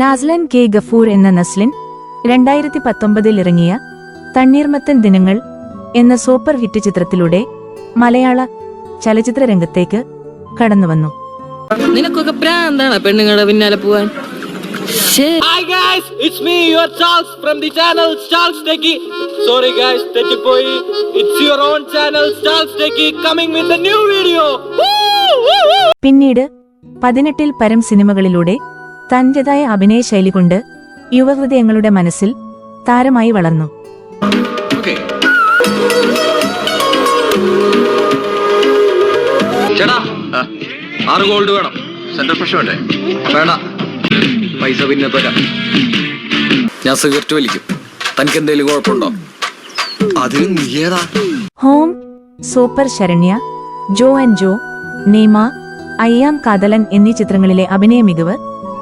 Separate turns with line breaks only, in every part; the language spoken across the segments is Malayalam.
നാസ്ലൻ കെ ഗഫൂർ എന്ന നസ്ലിൻ രണ്ടായിരത്തി പത്തൊമ്പതിൽ ഇറങ്ങിയ തണ്ണീർമത്തൻ ദിനങ്ങൾ എന്ന സൂപ്പർ ഹിറ്റ് ചിത്രത്തിലൂടെ മലയാള ചലച്ചിത്ര രംഗത്തേക്ക് കടന്നുവന്നു
നിനക്കൊക്കെ പ്രാന്താണ് പെണ്ണുങ്ങളുടെ പിന്നാലെ പോവാൻ.
Hi guys, it's me, your Charles from the channel Charles Techie. Sorry guys, തെറ്റിപ്പോയി. It's your own channel Charles Techie coming with a new video. Woo, woo, woo.
പിന്നീട് പതിനെട്ടിൽ പരം സിനിമകളിലൂടെ തന്റേതായ അഭിനയ ശൈലി കൊണ്ട് യുവഹൃദയങ്ങളുടെ മനസ്സിൽ താരമായി വളർന്നു.
ചേട്ടാ ആറ് ഗോൾഡ് വേണം. സെൻട്രൽ ഫ്രഷ് വേണ്ടേ? വേണ പൈസ പിന്നെ തരാം. ഞാൻ സിഗരറ്റ് വലിക്കും. തനിക്ക് എന്തെങ്കിലും കുഴപ്പമുണ്ടോ? അതിന് നീ
home super Sharanya Jo and Jo Nema അയ്യാം Kathalan എന്നീ ചിത്രങ്ങളിലെ അഭിനയ മികവ്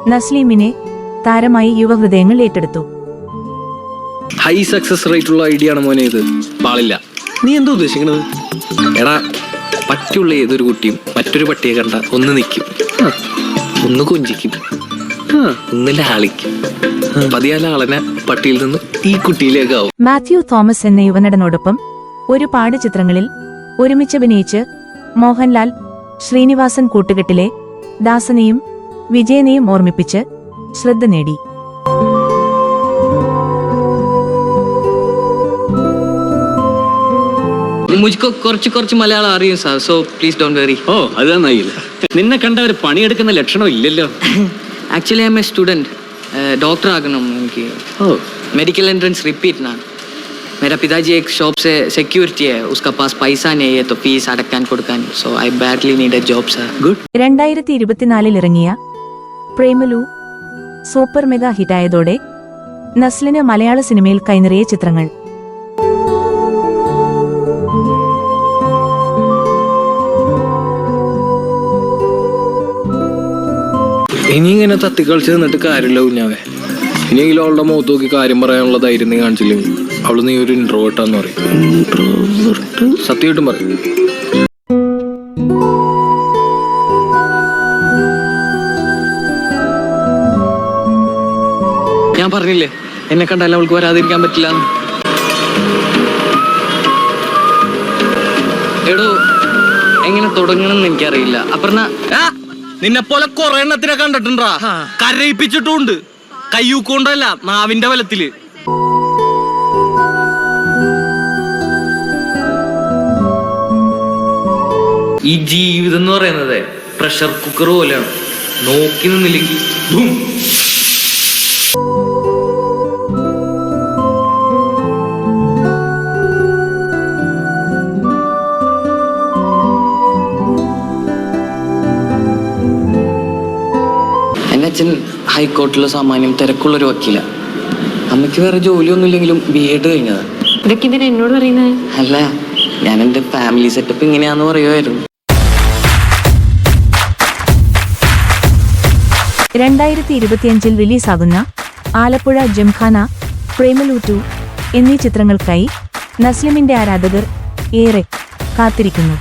നസ്ലീമിനെ താരമായി യുവഹൃദയങ്ങൾ ഏറ്റെടുത്തു.
ഹൈ സക്സസ് റേറ്റ് ഉള്ള ഐഡിയ ആണ് മോനെ ഇത്. പാളില്ല. നീ എന്താ ഉദ്ദേശിക്കണത്? എടാ പട്ടിയുള്ള ഏതൊരു കുട്ടിയും മറ്റൊരു പട്ടിയെ കണ്ട ഒന്ന് നിൽക്കും ഒന്ന് കൊഞ്ചിക്കും. ഒന്ന് ലാളിക്കും. പതിയാല ആളനെ പട്ടിയിൽ നിന്ന് ഈ കുട്ടിയിലേക്കാവും
മാത്യു തോമസ് എന്ന യുവനടനോടൊപ്പം ഒരുപാട് ചിത്രങ്ങളിൽ ഒരുമിച്ച് അഭിനയിച്ച് മോഹൻലാൽ ശ്രീനിവാസൻ കൂട്ടുകെട്ടിലെ ദാസനെയും വിജയനെയും ഓർമ്മിപ്പിച്ച് ശ്രദ്ധ നേടി.
മുജ്കോ കുറച്ച് കുറച്ച് മലയാളം അറിയും sir so please don't worry
ഓ അത് നന്നായില്ല. നിന്നെ കണ്ട ഒരു പണിയെടുക്കുന്ന ലക്ഷണം ഇല്ലല്ലോ.
Actually I am a student doctor ആകണം എനിക്ക്.
ഓ.
മെഡിക്കൽ എൻട്രൻസ് റിപ്പീറ്റ് ആണ് मेरा पिताजी एक शॉप से സെക്യൂരിറ്റി है उसका पास पैसा नहीं है तो അടക്കാൻ കൊടുക്കാൻ. So I badly need a job sir
good
രണ്ടായിരത്തി ഇരുപത്തിനാലിൽ ഇറങ്ങിയ പ്രേമലു സൂപ്പർ മെഗാ ഹിറ്റായതോടെ നസ്ലിന് മലയാള സിനിമയിൽ കൈനിറിയ ചിത്രങ്ങൾ.
ഇനി ഇങ്ങനെ തത്തിക്കളിച്ച് നിന്നിട്ട് കാര്യമില്ല കുഞ്ഞാവേ. ഇനിയെങ്കിലും അവളുടെ മുഖത്ത് നോക്കി കാര്യം പറയാനുള്ള ധൈര്യം നീ കാണിച്ചില്ലെങ്കിൽ അവൾ നീ ഒരു ഇൻട്രോവേർട്ടാന്ന് പറയും. സത്യമായിട്ടും പറയും.
ഞാൻ പറഞ്ഞില്ലേ? എന്നെ കണ്ടാൽ അവൾക്ക് വരാതിരിക്കാൻ പറ്റില്ല. എടോ എങ്ങനെ തുടങ്ങണമെന്ന് എനിക്കറിയില്ല. അപ്പറഞ്ഞ
നിന്നെ പോലെ കൊറേ എണ്ണത്തിനെ കണ്ടിട്ടുണ്ടാ. കരയിപ്പിച്ചിട്ടുണ്ട്. കയ്യൂക്കൊണ്ടല്ല നാവിന്റെ ബലത്തിൽ
ഈ ജീവിതം എന്ന് പറയുന്നത് പ്രഷർ കുക്കർ പോലെയാണ്. നോക്കി നിന്നില്ലെങ്കിൽ അച്ഛൻ ഹൈക്കോർട്ടിലെ സാമാന്യം തിരക്കുള്ളൊരു വക്കീല. അമ്മയ്ക്ക് വേറെ ജോലിയൊന്നുമില്ലെങ്കിലും ബി എഡ് കഴിഞ്ഞതാണ്
ഇതൊക്കെ എന്നോട് പറയുന്നത്
അല്ല ഞാൻ എന്റെ ഫാമിലി സെറ്റപ്പ് ഇങ്ങനെയാന്ന് പറയുമായിരുന്നു
രണ്ടായിരത്തി ഇരുപത്തിയഞ്ചിൽ റിലീസാകുന്ന ആലപ്പുഴ ജംഖാന പ്രേമലൂറ്റു എന്നീ ചിത്രങ്ങൾക്കായി നസ്ലിമിന്റെ ആരാധകർ ഏറെ കാത്തിരിക്കുന്നു.